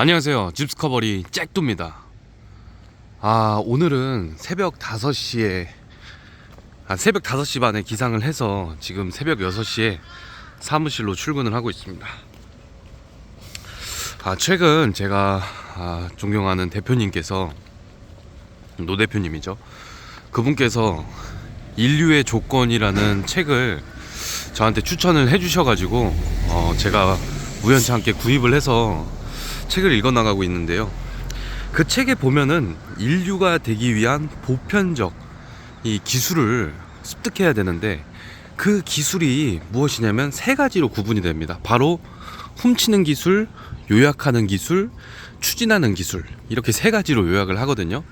안녕하세요. 집스커버리 잭두입니다. 아, 오늘은 새벽 5시에, 아, 새벽 5시 반에 기상을 해서 지금 새벽 6시에 사무실로 출근을 하고 있습니다. 아, 최근 제가 아, 존경하는 대표님께서, 노 대표님이죠. 그분께서 인류의 조건이라는 책을 저한테 추천을 해주셔가지고, 어, 제가 우연찮게 구입을 해서 책을 읽어 나가고 있는데요. 그 책에 보면은 인류가 되기 위한 보편적 이 기술을 습득해야 되는데 그 기술이 무엇이냐면 세 가지로 구분이 됩니다. 바로 훔치는 기술, 요약하는 기술, 추진하는 기술 이렇게 세 가지로 요약을 하거든요.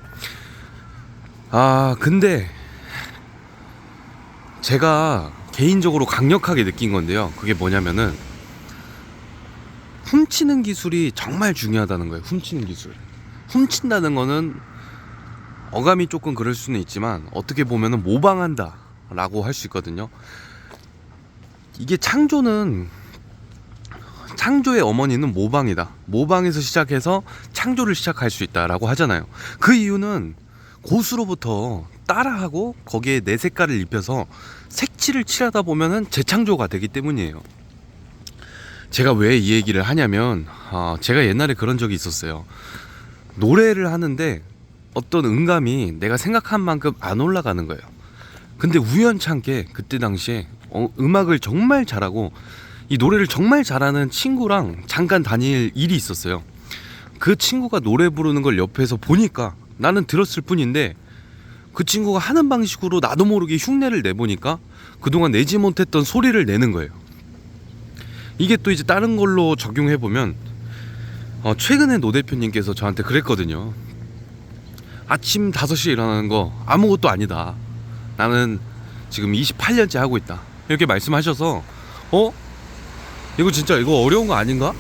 아 근데 제가 개인적으로 강력하게 느낀 건데요. 그게 뭐냐면은 훔치는 기술이 정말 중요하다는 거예요. 훔치는 기술. 훔친다는 거는 어감이 조금 그럴 수는 있지만 어떻게 보면은 모방한다라고 할 수 있거든요. 이게 창조는 창조의 어머니는 모방이다. 모방에서 시작해서 창조를 시작할 수 있다라고 하잖아요. 그 이유는 고수로부터 따라하고 거기에 내 색깔을 입혀서 색칠을 칠하다 보면은 재창조가 되기 때문이에요. 제가 왜 이 얘기를 하냐면 어, 제가 옛날에 그런 적이 있었어요. 노래를 하는데 어떤 음감이 내가 생각한 만큼 안 올라가는 거예요. 근데 우연찮게 그때 당시에 어, 음악을 정말 잘하고 이 노래를 정말 잘하는 친구랑 잠깐 다닐 일이 있었어요. 그 친구가 노래 부르는 걸 옆에서 보니까 나는 들었을 뿐인데 그 친구가 하는 방식으로 나도 모르게 흉내를 내보니까 그동안 내지 못했던 소리를 내는 거예요. 이게 또 이제 다른 걸로 적용해 보면 어, 최근에 노 대표님께서 저한테 그랬거든요. 아침 5시에 일어나는 거 아무것도 아니다. 나는 지금 28년째 하고 있다. 이렇게 말씀하셔서 어? 이거 진짜 이거 어려운 거 아닌가?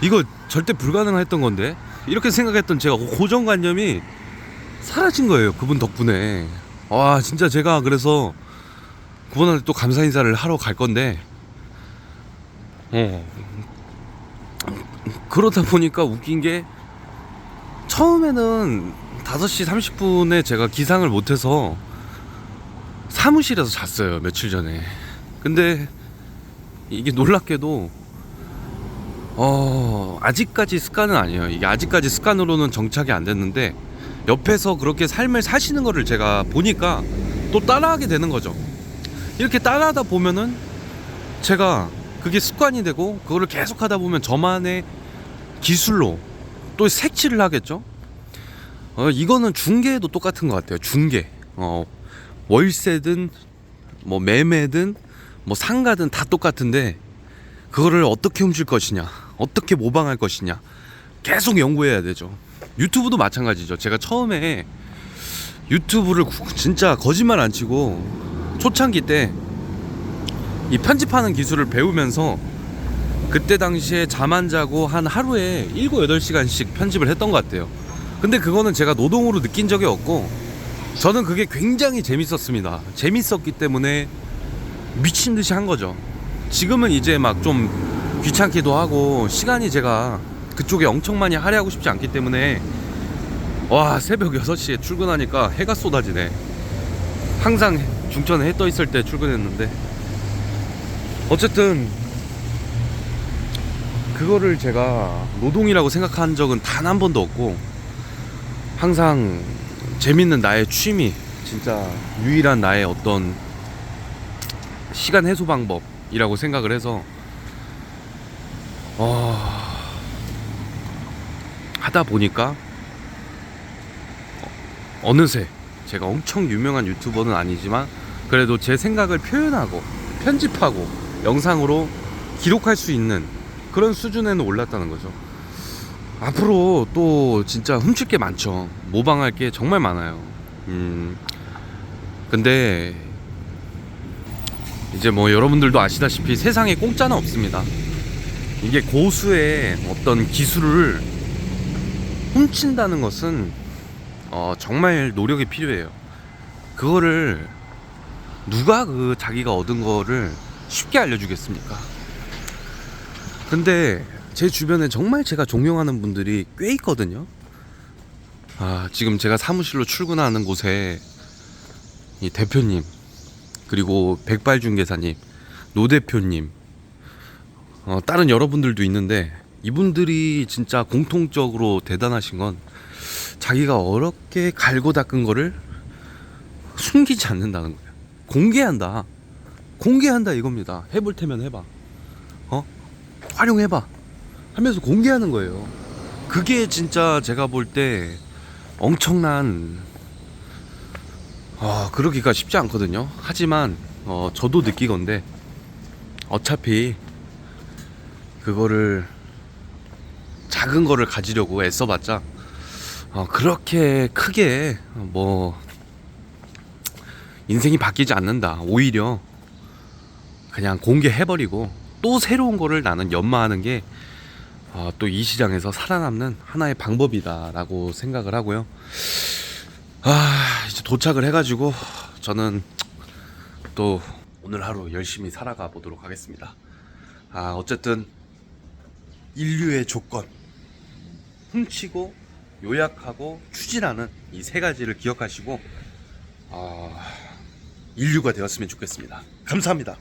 이거 절대 불가능했던 건데 이렇게 생각했던 제가 고정관념이 사라진 거예요. 그분 덕분에. 와 진짜 제가 그래서 그분한테 또 감사 인사를 하러 갈 건데 어. 그러다 보니까 웃긴 게 처음에는 5시 30분에 제가 기상을 못해서 사무실에서 잤어요 며칠 전에. 근데 이게 놀랍게도 어 아직까지 습관은 아니에요. 이게 아직까지 습관으로는 정착이 안 됐는데 옆에서 그렇게 삶을 사시는 거를 제가 보니까 또 따라하게 되는 거죠. 이렇게 따라하다 보면은 제가 그게 습관이 되고 그거를 계속 하다 보면 저만의 기술로 또 색칠을 하겠죠. 어 이거는 중개도 똑같은 것 같아요. 중개. 어 월세든 뭐 매매든 뭐 상가든 다 똑같은데 그거를 어떻게 훔칠 것이냐, 어떻게 모방할 것이냐 계속 연구해야 되죠. 유튜브도 마찬가지죠. 제가 처음에 유튜브를 구- 진짜 거짓말 안 치고 초창기 때 이 편집하는 기술을 배우면서 그때 당시에 잠 안 자고 한 하루에 7, 8시간씩 편집을 했던 것 같아요. 근데 그거는 제가 노동으로 느낀 적이 없고 저는 그게 굉장히 재밌었습니다. 재밌었기 때문에 미친 듯이 한 거죠. 지금은 이제 막 좀 귀찮기도 하고 시간이 제가 그쪽에 엄청 많이 할애하고 싶지 않기 때문에 와 새벽 6시에 출근하니까 해가 쏟아지네. 항상 중천에 해 떠 있을 때 출근했는데 어쨌든 그거를 제가 노동이라고 생각한 적은 단 한 번도 없고 항상 재밌는 나의 취미 진짜 유일한 나의 어떤 시간 해소 방법이라고 생각을 해서 어... 하다 보니까 어느새 제가 엄청 유명한 유튜버는 아니지만 그래도 제 생각을 표현하고 편집하고 영상으로 기록할 수 있는 그런 수준에는 올랐다는 거죠. 앞으로 또 진짜 훔칠 게 많죠. 모방할 게 정말 많아요. 음. 근데 이제 뭐 여러분들도 아시다시피 세상에 공짜는 없습니다. 이게 고수의 어떤 기술을 훔친다는 것은 어, 정말 노력이 필요해요. 그거를 누가 그 자기가 얻은 거를 쉽게 알려주겠습니까? 근데 제 주변에 정말 제가 존경하는 분들이 꽤 있거든요. 아, 지금 제가 사무실로 출근하는 곳에 이 대표님, 그리고 백발중개사님, 노 대표님, 어, 다른 여러분들도 있는데 이분들이 진짜 공통적으로 대단하신 건 자기가 어렵게 갈고 닦은 거를 숨기지 않는다는 거예요. 공개한다. 공개한다 이겁니다. 해볼 테면 해봐. 어? 활용해봐. 하면서 공개하는 거예요. 그게 진짜 제가 볼 때 엄청난 아 그러기가 쉽지 않거든요. 하지만 어, 저도 느끼건데 어차피 그거를 작은 거를 가지려고 애써봤자 어, 그렇게 크게 뭐 인생이 바뀌지 않는다. 오히려 그냥 공개해버리고 또 새로운 거를 나는 연마하는 게 또이 시장에서 살아남는 하나의 방법이다라고 생각을 하고요. 아 이제 도착을 해가지고 저는 또 오늘 하루 열심히 살아가 보도록 하겠습니다. 아 어쨌든 인류의 조건 훔치고 요약하고 추진하는 이 세 가지를 기억하시고 아 인류가 되었으면 좋겠습니다. 감사합니다.